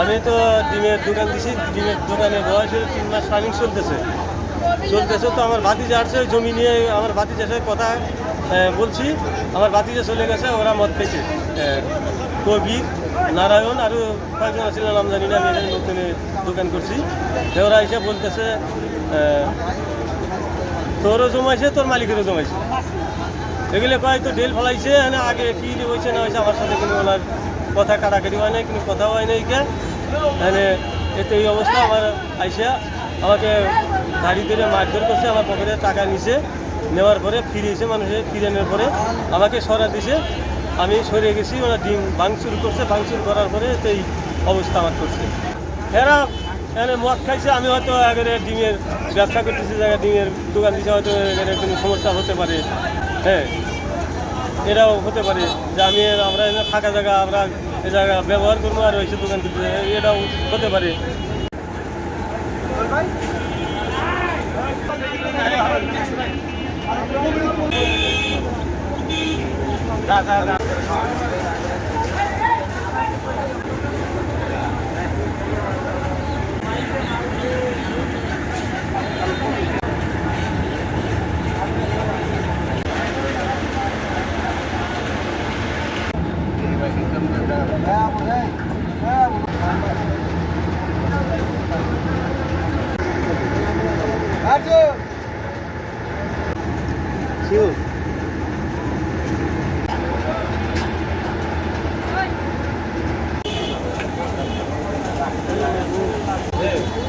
আমি তো ডিমের দোকান দিছি, ডিমের দোকানে বয়স হলো তিন মাস রানিং চলতেছে। চলতেছে তো আমার ভাতিজা আসছে জমি নিয়ে আমার ভাতিজার সাথে কথা বলছি। আমার ভাতিজা চলে গেছে, ওরা মদ পেয়েছে কবির নারায়ণ আরও কয়েকজন ছিল নাম জানি না, আমি নতুন দোকান করছি। ওরা এসে বলতেছে তোরও জমাইছে, তোর মালিকেরও জমাইছে। এগুলো কয়, তো ডেল ফলাইছে আগে কি হয়েছে না হয়েছে, আমার সাথে কোনো ওনার কথা কাটাকাটি হয় নাই, কোনো কথা হয় নাই কে মানে এতে এই অবস্থা আমার আইসা আমাকে গাড়ি ধরে মারধর করছে, আমার পকেটে টাকা নিছে, নেওয়ার পরে ফিরিয়েছে মানুষের ফিরানোর পরে আমাকে সরা দিছে। আমি সরে গেছি, ওরা ডিম ভাঙচুর করছে, ভাঙচুর করার পরে তো এই অবস্থা আমার করছে। এরা এখানে মদ খাইছে, আমি হয়তো এখানে ডিমের ব্যবসা করতেছি, জায়গায় ডিমের দোকান দিচ্ছে হয়তো এখানে কোনো সমস্যা হতে পারে। হ্যাঁ। এটাও হতে পারে যে আমি আমরা ফাঁকা জায়গা, আমরা এ জায়গা ব্যবহার করব আর ওইসব দোকান করতে এটাও হতে পারে! 기우. 네.